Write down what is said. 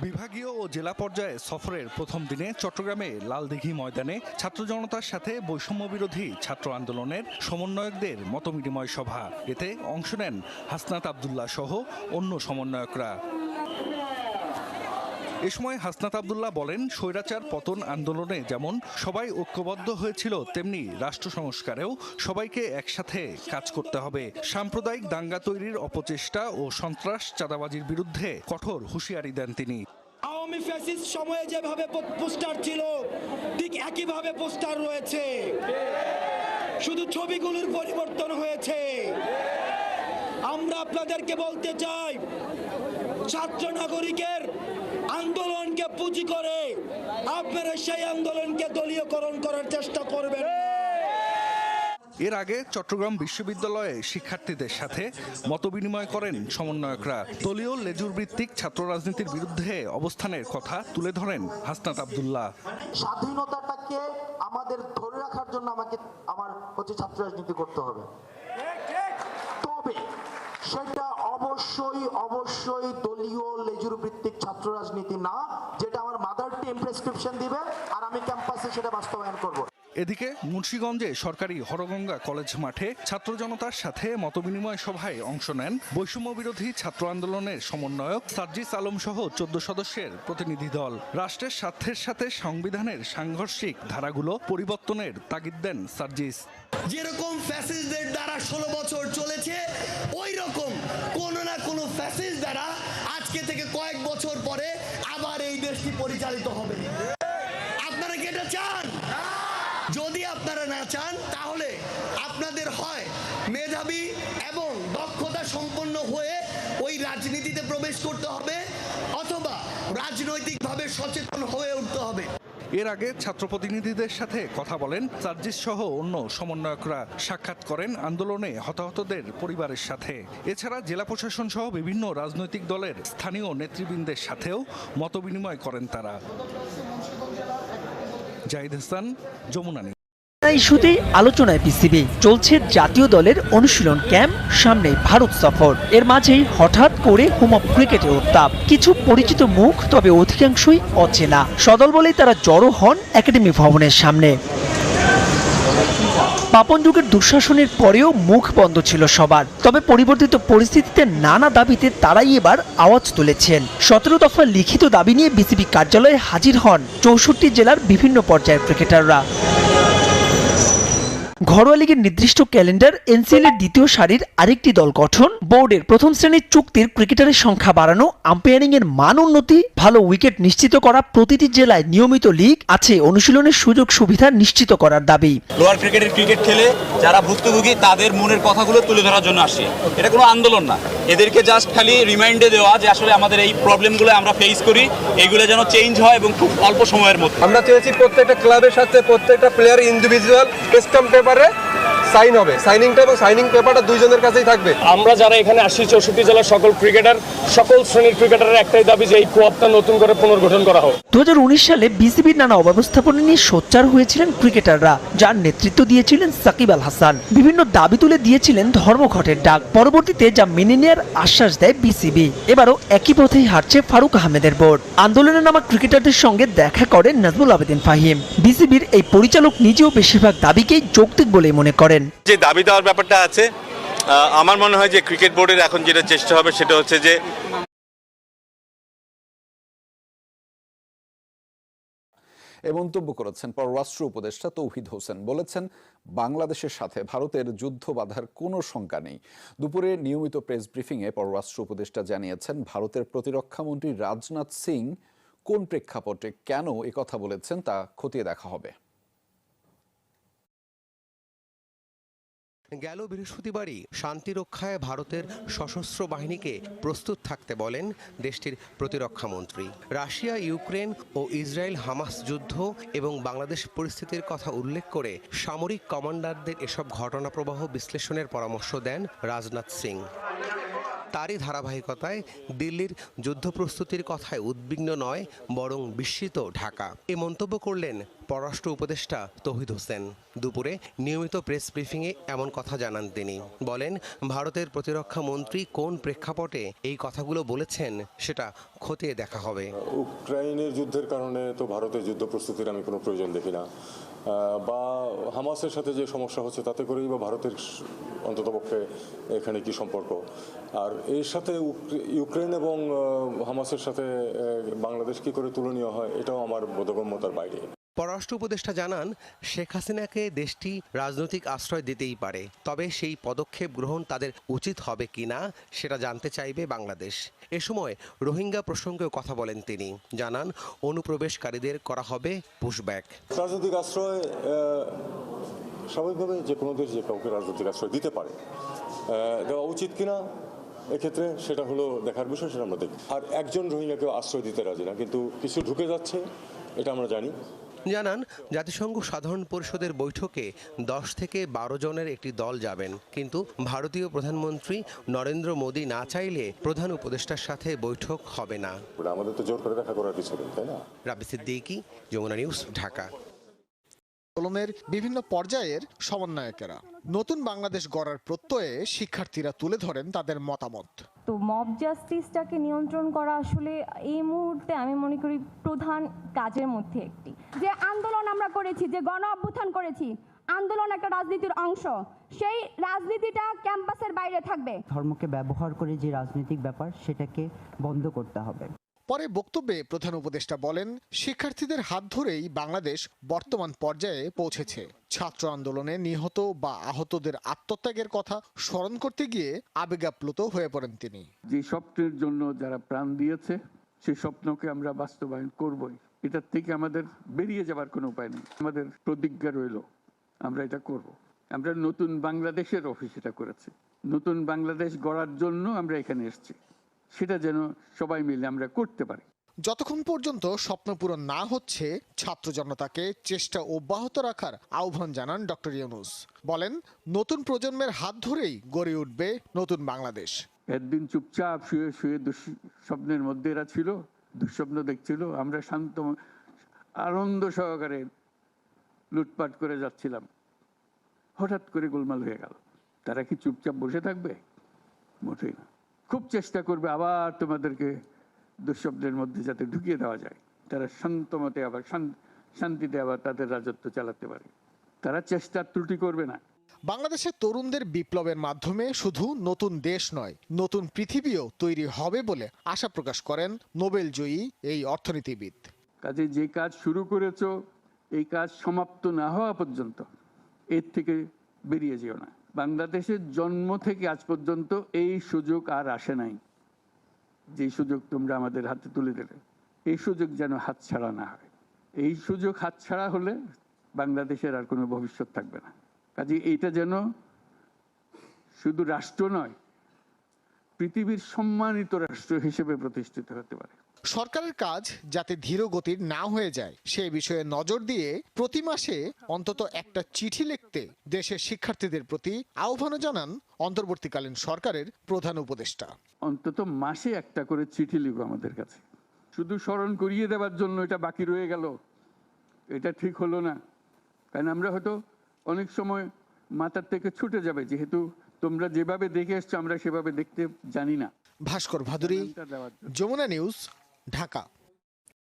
বিভাগীয় ও জেলা পর্যায়ে সফরের প্রথম দিনে চট্টগ্রামে লালদিঘি ময়দানে ছাত্র জনতার সাথে বৈষম্য বিরোধী ছাত্র আন্দোলনের সমন্বয়কদের মতবিনিময় সভা। এতে অংশ নেন হাসনাত আবদুল্লাহ সহ অন্য সমন্বয়করা। এ সময় হাসনাত আবদুল্লাহ বলেন, স্বৈরাচার পতন আন্দোলনে যেমন সবাই ঐক্যবদ্ধ হয়েছিল, তেমনি রাষ্ট্র সংস্কারেও সবাইকে একসাথে কাজ করতে হবে। সাম্প্রদায়িক দাঙ্গা তৈরির অপচেষ্টা ও সন্ত্রাস চাঁদাবাজির বিরুদ্ধে কঠোর হুঁশিয়ারি দেন তিনি। আওয়ামী ফ্যাসিস্ট সময়ে যেভাবে পোস্টার ছিল, ঠিক একইভাবে পোস্টার রয়েছে। শুধু ছবিগুলোর পরিবর্তন হয়েছে। আমরা আপনাদেরকে বলতে চাই, ছাত্র নাগরিকের আন্দোলনকে পুঁজি করে আপনারা সেই আন্দোলনকে দলীয়করণ করার চেষ্টা করবেন। এর আগে চট্টগ্রাম বিশ্ববিদ্যালয়ে শিক্ষার্থীদের সাথে মতবিনিময় করেন সমন্বয়করা। দলীয় লেজুর ভিত্তিক ছাত্র রাজনীতির বিরুদ্ধে অবস্থানের কথা তুলে ধরেন হাসনাত আবদুল্লাহ। স্বাধীনতাটাকে আমাদের ধরে রাখার জন্য আমাকে আমার হচ্ছে ছাত্র রাজনীতি করতে হবে। তবে সেটা অবশ্যই অবশ্যই দলীয় লেজুর ভিত্তিক ছাত্র রাজনীতি না যেটা আমার মাদার টিম প্রেসক্রিপশন দিবে আর আমি ক্যাম্পাসে সেটা বাস্তবায়ন করব। এদিকে মুন্সীগঞ্জে সরকারি হরগঙ্গা কলেজ মাঠে ছাত্র জনতার সাথে মতবিনিময় সভায় অংশ নেন বৈষম্য বিরোধী ছাত্র আন্দোলনের সমন্বয়ক সার্জিস আলম সহ চোদ্দ সদস্যের প্রতিনিধি দল। রাষ্ট্রের স্বার্থের সাথে সংবিধানের সাংঘর্ষিক ধারাগুলো পরিবর্তনের তাগিদ দেন সার্জিস। যেরকম ফ্যাসিস্টদের দ্বারা ষোলো বছর চলেছে ওই রকম কোনো না কোনো ফ্যাসিস্ট দ্বারা আজকে থেকে কয়েক বছর পরে আবার এই দেশটি পরিচালিত হবে। আপনারা কি এটা চান? যদি আপনারা না চান, তাহলে আপনাদের হয় মেধাবী এবং দক্ষতা সম্পন্ন হয়ে ওই রাজনীতিতে প্রবেশ করতে হবে অথবা রাজনৈতিকভাবে সচেতন হয়ে উঠতে হবে। এর আগে ছাত্র প্রতিনিধিদের সাথে কথা বলেন সার্জিস সহ অন্য সমন্বয়করা। সাক্ষাৎ করেন আন্দোলনে হতাহতদের পরিবারের সাথে। এছাড়া জেলা প্রশাসন সহ বিভিন্ন রাজনৈতিক দলের স্থানীয় নেতৃবৃন্দের সাথেও মতবিনিময় করেন তারা। জাহিদ হাসান যমুনানি ইস্যুতে আলোচনায় বিসিবি। চলছে জাতীয় দলের অনুশীলন ক্যাম্প, সামনে ভারত সফর। এর মাঝেই হঠাৎ করে হোম অফ ক্রিকেটের উত্তাপ। কিছু পরিচিত মুখ, তবে অধিকাংশই অচেনা। সদল বলেই তারা জড়ো হন একাডেমি ভবনের সামনে। পাপন যুগের দুঃশাসনের পরেও মুখ বন্ধ ছিল সবার। তবে পরিবর্তিত পরিস্থিতিতে নানা দাবিতে তারাই এবার আওয়াজ তুলেছেন। সতেরো দফা লিখিত দাবি নিয়ে বিসিবি কার্যালয়ে হাজির হন চৌষট্টি জেলার বিভিন্ন পর্যায়ের ক্রিকেটাররা। ঘরোয়া লীগের নির্দিষ্ট ক্যালেন্ডার এনসিএল এর দ্বিতীয় সারির আরেকটি দল গঠন। বোর্ডের প্রথম শ্রেণির চুক্তির ক্রিকেটারের সংখ্যা বাড়ানো আম্পায়ারিং এর মান উন্নতি ভালো উইকেট নিশ্চিত করা প্রতিটি জেলায় নিয়মিত লীগ আছে অনুশীলনের সুযোগ সুবিধা নিশ্চিত করার দাবি। লোয়ার ক্রিকেটের ক্রিকেট খেলে যারা ভুক্তভোগী তাদের মনের কথাগুলো তুলে ধরার জন্য আসে। এটা কোনো আন্দোলন না। এদেরকে জাস্ট খালি রিমাইন্ডে দেওয়া যে আসলে আমাদের এই প্রবলেমগুলো আমরা ফেস করি এগুলো যেন চেঞ্জ হয় এবং খুব অল্প সময়ের মধ্যে। আমরা চেয়েছি প্রত্যেকটা ক্লাবের সাথে প্রত্যেকটা প্লেয়ার ইন্ডিভিজুয়াল স্টাম্প পেপারে पर সাইন হবে। সাইনিংটা এবং সাইনিং পেপারটা দুইজনের কাছেই থাকবে। আমরা যারা এখানে আসছি চৌষট্টি জেলার সকল ক্রিকেটার সকল শ্রেণির ক্রিকেটারের একটাই দাবি যে এই কোয়াপটা নতুন করে পুনর্গঠন করা হোক। দু সালে বিসিবির নানা অব্যবস্থাপনা নিয়ে সোচ্চার হয়েছিলেন ক্রিকেটাররা যার নেতৃত্ব দিয়েছিলেন সাকিব আল হাসান। বিভিন্ন দাবি তুলে দিয়েছিলেন ধর্মঘটের ডাক। পরবর্তীতে যা মেনে নেওয়ার আশ্বাস দেয় বিসিবি। এবারও একই পথেই হারছে ফারুক আহমেদের বোর্ড। আন্দোলনে নামা ক্রিকেটারদের সঙ্গে দেখা করেন নাজমুল আবেদিন ফাহিম। বিসিবির এই পরিচালক নিজেও বেশিরভাগ দাবিকেই যৌক্তিক বলে মনে করেন? যে দাবি দেওয়ার ব্যাপারটা আছে আমার মনে হয় যে ক্রিকেট বোর্ডের এখন যেটা চেষ্টা হবে সেটা হচ্ছে যে এ মন্তব্য করেছেন পররাষ্ট্র উপদেষ্টা তৌহিদ হোসেন। বলেছেন বাংলাদেশের সাথে ভারতের যুদ্ধ বাধার কোনো শঙ্কা নেই। দুপুরে নিয়মিত প্রেস ব্রিফিংয়ে পররাষ্ট্র উপদেষ্টা জানিয়েছেন ভারতের প্রতিরক্ষামন্ত্রী রাজনাথ সিং কোন প্রেক্ষাপটে কেন কথা বলেছেন তা খতিয়ে দেখা হবে। গেল বৃহস্পতিবারই শান্তি রক্ষায় ভারতের সশস্ত্র বাহিনীকে প্রস্তুত থাকতে বলেন দেশটির প্রতিরক্ষামন্ত্রী রাশিয়া, ইউক্রেন ও ইসরায়েল হামাস যুদ্ধ এবং বাংলাদেশ পরিস্থিতির কথা উল্লেখ করে সামরিক কমান্ডারদের এসব ঘটনা প্রবাহ বিশ্লেষণের পরামর্শ দেন রাজনাথ সিং। তারই ধারাবাহিকতায় দিল্লির যুদ্ধ প্রস্তুতির কথায় উদ্বিগ্ন নয়, বরং বিস্মিত ঢাকা। এ মন্তব্য করলেন পররাষ্ট্র উপদেষ্টা তহিদ হোসেন। দুপুরে নিয়মিত প্রেস ব্রিফিংয়ে এমন কথা জানান তিনি। বলেন, ভারতের প্রতিরক্ষা মন্ত্রী কোন প্রেক্ষাপটে এই কথাগুলো বলেছেন সেটা খতিয়ে দেখা হবে। ইউক্রাইনের যুদ্ধের কারণে তো ভারতের যুদ্ধ প্রস্তুতির আমি কোনো প্রয়োজন দেখি না। বা হামাসের সাথে যে সমস্যা হচ্ছে, তাতে করেই বা ভারতের অন্ততপক্ষে এখানে কি সম্পর্ক? আর এর সাথে ইউক্রেন এবং হামাসের সাথে বাংলাদেশ কি করে তুলনীয় হয়, এটাও আমার বোধগম্যতার বাইরে। পররাষ্ট্র উপদেষ্টা জানান, শেখ হাসিনাকে দেশটি রাজনৈতিক আশ্রয় দিতেই পারে, তবে সেই পদক্ষেপ গ্রহণ তাদের উচিত হবে কিনা সেটা জানতে চাইবে বাংলাদেশ। এ সময় রোহিঙ্গা প্রসঙ্গেও কথা বলেন তিনি, জানান, অনুপ্রবেশকারীদের করা হবে পুশব্যাক। রাজনৈতিক আশ্রয় স্বাভাবিকভাবে যে কোনো দেশ যে কাউকে রাজনৈতিক আশ্রয় দিতে পারে দেওয়া উচিত কিনা এক্ষেত্রে সেটা হলো দেখার বিষয়, সেটা আমরা দেখি আর একজন রোহিঙ্গাকেও আশ্রয় দিতে রাজি না, কিন্তু কিছু ঢুকে যাচ্ছে, এটা আমরা জানি। জানান জাতিসংঘ সাধারণ পরিষদের বৈঠকে দশ থেকে বারো জনের একটি দল যাবেন। কিন্তু ভারতীয় প্রধানমন্ত্রী নরেন্দ্র মোদী না চাইলে প্রধান উপদেষ্টার সাথে বৈঠক হবে না। আমাদের তো জোর করে দেখা করার কিছু তাই না? রাবি সিদ্দিকি যমুনা নিউজ ঢাকা। আন্দোলনের বিভিন্ন পর্যায়ের সমন্বয়কেরা। নতুন বাংলাদেশ গড়ার প্রত্যয়ে শিক্ষার্থীরা তুলে ধরেন তাদের মতামত। তো মব জাস্টিসটাকে নিয়ন্ত্রণ করা আসলে এই মুহূর্তে আমি মনে করি প্রধান কাজের মধ্যে একটি। যে আন্দোলন আমরা করেছি যে গণ অভ্যুত্থান করেছি আন্দোলন একটা রাজনীতির অংশ। সেই রাজনীতিটা ক্যাম্পাসের বাইরে থাকবে। ধর্মকে ব্যবহার করে যে রাজনৈতিক ব্যাপার সেটাকে বন্ধ করতে হবে। পরে বক্তব্যে প্রধান উপদেষ্টা বলেন, শিক্ষার্থীদের হাত ধরেই বাংলাদেশ বর্তমান পর্যায়ে পৌঁছেছে। ছাত্র আন্দোলনে নিহত বা আহতদের আত্মত্যাগের কথা স্মরণ করতে গিয়ে আবেগাপ্লুত হয়ে পড়েন তিনি। যে স্বপ্নের জন্য যারা প্রাণ দিয়েছে, সেই স্বপ্নকে আমরা বাস্তবায়ন করবই। এটার থেকে আমাদের বেরিয়ে যাবার কোনো উপায় নেই। আমাদের প্রতিজ্ঞা রইল, আমরা এটা করব। আমরা নতুন বাংলাদেশের অফিস এটা করেছি। নতুন বাংলাদেশ গড়ার জন্য আমরা এখানে এসেছি। সেটা যেন সবাই মিলে আমরা করতে পারি। যতক্ষণ পর্যন্ত স্বপ্ন পূরণ না হচ্ছে ছাত্র জনতাকে চেষ্টা অব্যাহত রাখার আহ্বান জানান ডক্টর ইউনুস। বলেন নতুন প্রজন্মের হাত ধরেই গড়ে উঠবে নতুন বাংলাদেশ। একদিন চুপচাপ শুয়ে শুয়ে দুঃস্বপ্নের মধ্যে এরা ছিল দুঃস্বপ্ন দেখছিল আমরা শান্ত আনন্দ সহকারে লুটপাট করে যাচ্ছিলাম। হঠাৎ করে গোলমাল হয়ে গেল। তারা কি চুপচাপ বসে থাকবে? মোটেই না। খুব চেষ্টা করবে আবার তোমাদেরকে দুঃস্বপ্নের মধ্যে যাতে ঢুকিয়ে দেওয়া যায়। তারা শান্তমতে আবার শান্তিতে আবার তাদের রাজত্ব চালাতে পারে। তারা চেষ্টার ত্রুটি করবে না। বাংলাদেশের তরুণদের বিপ্লবের মাধ্যমে শুধু নতুন দেশ নয় নতুন পৃথিবীও তৈরি হবে বলে আশা প্রকাশ করেন নোবেল জয়ী এই অর্থনীতিবিদ। কাজে যে কাজ শুরু করেছ এই কাজ সমাপ্ত না হওয়া পর্যন্ত এর থেকে বেরিয়ে যেও না। বাংলাদেশের জন্ম থেকে আজ পর্যন্ত এই সুযোগ আর আসে নাই। যে সুযোগ তোমরা আমাদের হাতে তুলে দিলে, এই সুযোগ যেন হাতছাড়া না হয়। এই সুযোগ হাতছাড়া হলে বাংলাদেশের আর কোনো ভবিষ্যৎ থাকবে না। কাজে এইটা যেন শুধু রাষ্ট্র নয় পৃথিবীর সম্মানিত রাষ্ট্র হিসেবে প্রতিষ্ঠিত হতে পারে। সরকারের কাজ যাতে ধীর গতির না হয়ে যায় সে বিষয়ে নজর দিয়ে প্রতি মাসে অন্তত একটা চিঠি লিখতে দেশের শিক্ষার্থীদের প্রতি আহ্বানও জানান অন্তর্বর্তীকালীন সরকারের প্রধান উপদেষ্টা। অন্তত মাসে একটা করে চিঠি লিখো আমাদের কাছে। শুধু স্মরণ করিয়ে দেওয়ার জন্য এটা বাকি রয়ে গেল। এটা ঠিক হলো না। কারণ আমরা হয়তো অনেক সময় মাথার থেকে ছুটে যাবে যেহেতু তোমরা যেভাবে দেখে এসছো আমরা সেভাবে দেখতে জানি না। ভাস্কর ভাদুরী যমুনা নিউজ ঢাকা।